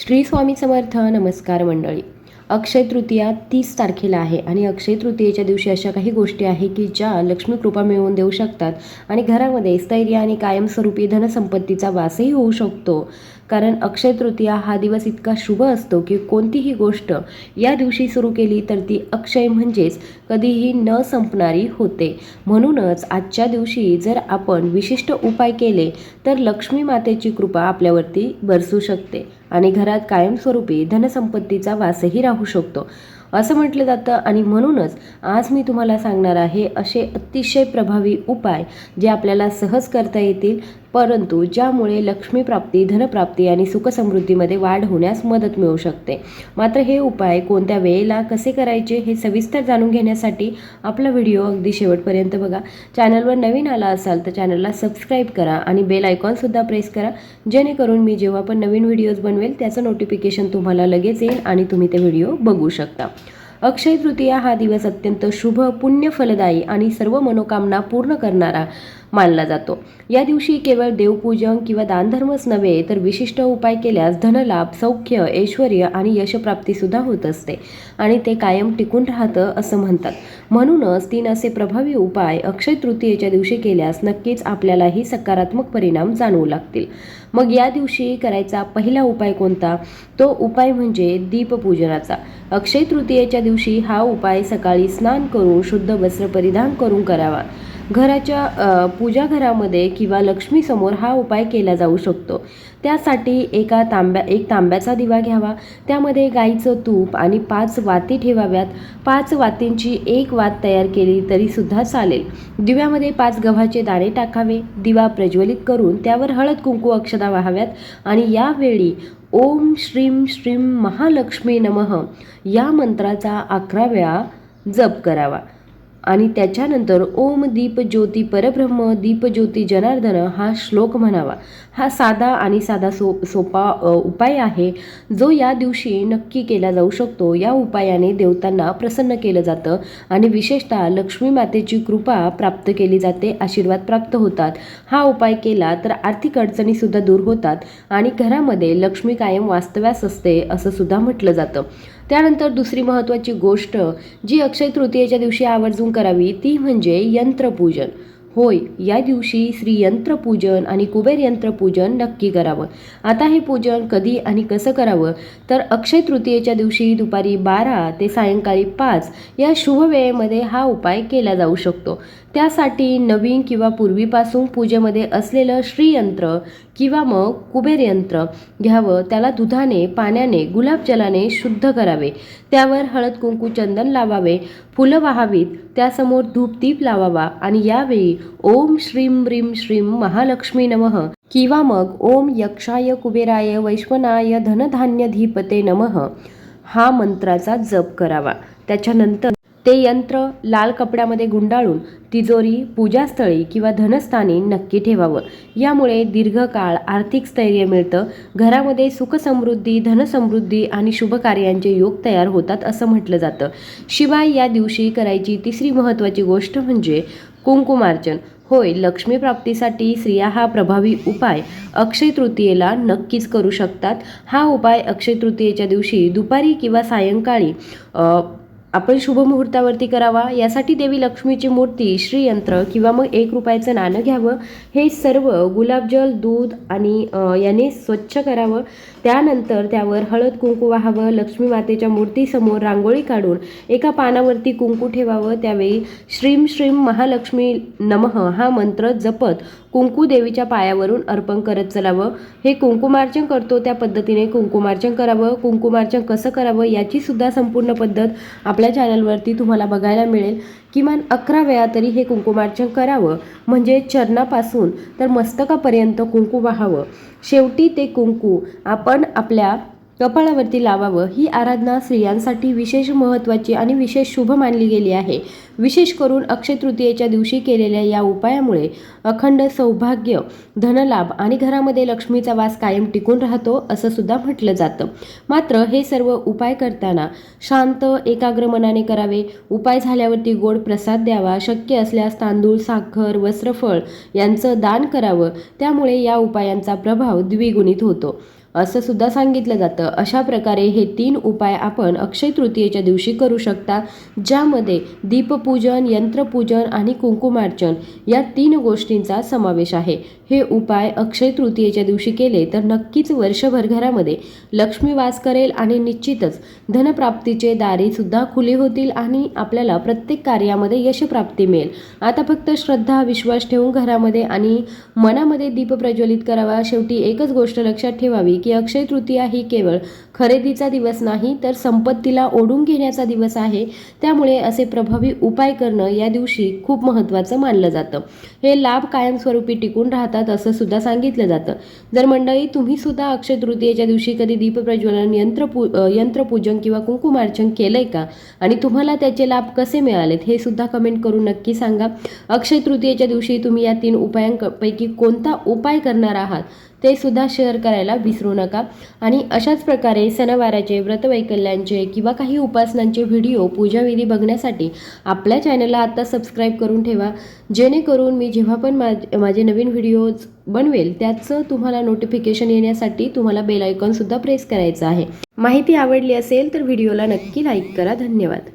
श्री स्वामी समर्थ नमस्कार मंडळी. अक्षय तृतीया तीस तारखेला आहे आणि अक्षय तृतीयेच्या दिवशी अशा काही गोष्टी आहे की ज्या लक्ष्मी कृपा मिळवून देऊ शकतात आणि घरामध्ये स्थैर्य आणि कायमस्वरूपी धनसंपत्तीचा वासही होऊ शकतो. कारण अक्षय तृतीया हा दिवस इतका शुभ असतो की कोणतीही गोष्ट या दिवशी सुरू केली तर ती अक्षय म्हणजेच कधीही न संपणारी होते. म्हणूनच आजच्या दिवशी जर आपण विशिष्ट उपाय केले तर लक्ष्मी मातेची कृपा आपल्यावरती बरसू शकते. आणि घरात कायमस्वरूपी धनसंपत्तीचा वासही राहू शकतो. असं म्हटलं जातं आणि म्हणूनच आज मी तुम्हाला सांगणार आहे असे अतिशय प्रभावी उपाय जे आपल्याला सहज करता येतील परंतु ज्यामुळे लक्ष्मीप्राप्ती धनप्राप्ती आणि सुखसमृद्धीमध्ये वाढ होण्यास मदत मिळू शकते. मात्र हे उपाय कोणत्या वेळेला कसे करायचे हे सविस्तर जाणून घेण्यासाठी आपला व्हिडिओ अगदी शेवटपर्यंत बघा. चॅनलवर नवीन आला असाल तर चॅनलला सबस्क्राईब करा आणि बेल आयकॉनसुद्धा प्रेस करा. जेणेकरून मी जेव्हा पण नवीन व्हिडिओज बनवेल त्याचं नोटिफिकेशन तुम्हाला लगेच येईल आणि तुम्ही ते व्हिडिओ बघू शकता. अक्षय तृतीया हा दिवस अत्यंत शुभ पुण्य फलदायी आणि सर्व मनोकामना पूर्ण करणारा मानला जातो. या दिवशी केवळ देवपूजन किंवा दानधर्मच नव्हे तर विशिष्ट उपाय केल्यास धनलाभ सौख्य ऐश्वर आणि यशप्राप्तीसुद्धा होत असते आणि ते कायम टिकून राहतं असं म्हणतात. म्हणूनच तीन असे प्रभावी उपाय अक्षय तृतीयेच्या दिवशी केल्यास नक्कीच आपल्यालाही सकारात्मक परिणाम जाणवू लागतील. मग या दिवशी करायचा पहिला उपाय कोणता? तो उपाय म्हणजे दीपपूजनाचा. अक्षय तृतीयेच्या दिवशी हा उपाय सकाळी स्नान करून शुद्ध वस्त्र परिधान करून करावा. घराच्या पूजा घरामध्ये किंवा लक्ष्मीसमोर हा उपाय केला जाऊ शकतो. त्यासाठी एका तांब्या एक तांब्याचा दिवा घ्यावा. त्यामध्ये गाईचं तूप आणि पाच वाती ठेवाव्यात. पाच वातींची एक वात तयार केली तरीसुद्धा चालेल. दिव्यामध्ये पाच गव्हाचे दाणे टाकावे. दिवा प्रज्वलित करून त्यावर हळद कुंकू अक्षदा वाहाव्यात. आणि यावेळी ओम श्रीम श्रीम महालक्ष्मी नमः या मंत्राचा अकरा वेळा जप करावा. आणि त्याच्यानंतर ओम दीप ज्योती परब्रह्म दीप ज्योती जनार्दन हा श्लोक म्हणावा. हा साधा आणि साधा सो सोपा उपाय आहे. जो या दिवशी नक्की केला जाऊ शकतो या उपायाने देवतांना प्रसन्न केलं जातं आणि विशेषतः लक्ष्मी मातेची कृपा प्राप्त केली जाते आशीर्वाद प्राप्त होतात. हा उपाय केला तर आर्थिक अडचणीसुद्धा दूर होतात आणि घरामध्ये लक्ष्मी कायम वास्तव्यास असते असं सुद्धा म्हटलं जातं. त्यानंतर दुसरी महत्त्वाची गोष्ट जी अक्षय तृतीयेच्या दिवशी आवर्जून करावी ती म्हणजे यंत्रपूजन. होय या दिवशी श्री यंत्रपूजन आणि कुबेर यंत्रपूजन नक्की करावं. आता हे पूजन कधी आणि कसं करावं? तर अक्षय तृतीयेच्या दिवशी दुपारी बारा ते सायंकाळी पाच या शुभ वेळेमध्ये हा उपाय केला जाऊ शकतो. त्यासाठी नवीन किंवा पूर्वीपासून पूजेमध्ये असलेलं श्रीयंत्र किंवा मग कुबेर यंत्र घ्यावं. त्याला दुधाने पाण्याने गुलाबजलाने शुद्ध करावे. त्यावर हळद कुंकू चंदन लावावे. फुलं वाहावीत. त्यासमोर धूप दीप लावावा. आणि यावेळी ओम श्रीम ब्रीम श्रीम महालक्ष्मी नमः. किंवा मग ओम यक्षाय कुबेराय वैश्वनाय धनधान्य धीपते नमः. हा मंत्राचा जप करावा. त्याच्यानंतर ते यंत्र लाल कपड्यामध्ये गुंडाळून तिजोरी पूजास्थळी किंवा धनस्थानी नक्की ठेवावं. यामुळे दीर्घकाळ आर्थिक स्थैर्य मिळतं. घरामध्ये सुखसमृद्धी धनसमृद्धी आणि शुभ कार्यांचे योग तयार होतात असं म्हटलं जातं. शिवाय या दिवशी करायची तिसरी महत्त्वाची गोष्ट म्हणजे कुंकुमार्चन. होय लक्ष्मी प्राप्तीसाठी स्त्रिया हा प्रभावी उपाय. अक्षय तृतीयेला नक्कीच करू शकतात. हा उपाय अक्षय तृतीयेच्या दिवशी दुपारी किंवा सायंकाळी आपण शुभ मुहूर्तावरती करावा. यासाठी देवी लक्ष्मीची मूर्ती श्रीयंत्र किंवा मग एक रुपयाचं नाणं घ्यावं. हे सर्व गुलाबजल दूध आणि याने स्वच्छ करावं. त्यानंतर त्यावर हळद कुंकू वाहावं. लक्ष्मी मातेच्या मूर्तीसमोर रांगोळी काढून एका पानावरती कुंकू ठेवावं. त्यावेळी श्रीम श्रीम महालक्ष्मी नमः हा मंत्र जपत कुंकू देवीच्या पायावरून अर्पण करत चलावं. हे कुंकुमार्चन करतो त्या पद्धतीने कुंकुमार्चन करावं. कुंकुमार्चन कसं करावं याची सुद्धा संपूर्ण पद्धत आपल्या चॅनलवरती तुम्हाला बघायला मिळेल. किमान अकरा वेळा तरी हे कुंकुमार्चन करावं. म्हणजे चरणापासून तर मस्तकापर्यंत कुंकू वाहावं. शेवटी ते कुंकू आपण आपल्या कपाळावरती लावावं ही आराधना स्त्रियांसाठी विशेष महत्त्वाची आणि विशेष शुभ मानली गेली आहे. विशेष करून अक्षय तृतीयेच्या दिवशी केलेल्या या उपायामुळे अखंड सौभाग्य धनलाभ आणि घरामध्ये लक्ष्मीचा वास कायम टिकून राहतो असं सुद्धा म्हटलं जातं. मात्र हे सर्व उपाय करताना शांत एकाग्र मनाने करावे. उपाय झाल्यावरती गोड प्रसाद द्यावा. शक्य असल्यास तांदूळ साखर वस्त्रफळ यांचं दान करावं. त्यामुळे या उपायांचा प्रभाव द्विगुणित होतो. असं सुद्धा सांगितलं जातं. अशा प्रकारे हे तीन उपाय आपण अक्षय तृतीयेच्या दिवशी करू शकता ज्यामध्ये दीपपूजन यंत्रपूजन आणि कुंकुमार्चन या तीन गोष्टींचा समावेश आहे. हे उपाय अक्षय तृतीयेच्या दिवशी केले तर नक्कीच वर्षभर घरामध्ये लक्ष्मी वास करेल आणि निश्चितच धनप्राप्तीचे दारीसुद्धा खुले होतील आणि आपल्याला प्रत्येक कार्यामध्ये यशप्राप्ती मिळेल. आता फक्त श्रद्धा विश्वास ठेवून घरामध्ये आणि मनामध्ये दीप प्रज्वलित करावा. शेवटी एकच गोष्ट लक्षात ठेवावी की अक्षय तृतीया ही केवळ खरेदीचा दिवस नाही तर संपत्तीला ओढून घेण्याचा दिवस आहे. त्यामुळे असे प्रभावी उपाय करणं या दिवशी खूप महत्त्वाचं मानलं जातं. हे लाभ कायमस्वरूपी टिकून राहतात असं सुद्धा सांगितलं जातं. जर मंडळी तुम्ही सुद्धा अक्षय तृतीयेच्या दिवशी कधी दीपप्रज्वलन यंत्रपू यंत्र पू यंत्रपूजन किंवा कुंकुमार्चन केलंय का? आणि तुम्हाला त्याचे लाभ कसे मिळालेत हे सुद्धा कमेंट करून नक्की सांगा. अक्षय तृतीयेच्या दिवशी तुम्ही या तीन उपायांपैकी कोणता उपाय करणार आहात ते सुद्धा शेअर करायला विसरू नका. आणि अशाच प्रकारे सणवाराचे व्रतवैकल्यांचे किंवा काही उपासनांचे व्हिडिओ पूजाविधी बघण्यासाठी आपल्या चॅनलला आत्ता सबस्क्राईब करून ठेवा. जेणेकरून मी जेव्हा पण मा माझे नवीन व्हिडिओज बनवेल त्याचं तुम्हाला नोटिफिकेशन येण्यासाठी तुम्हाला बेल आयकॉनसुद्धा प्रेस करायचं आहे. माहिती आवडली असेल तर व्हिडिओला नक्की लाईक करा. धन्यवाद.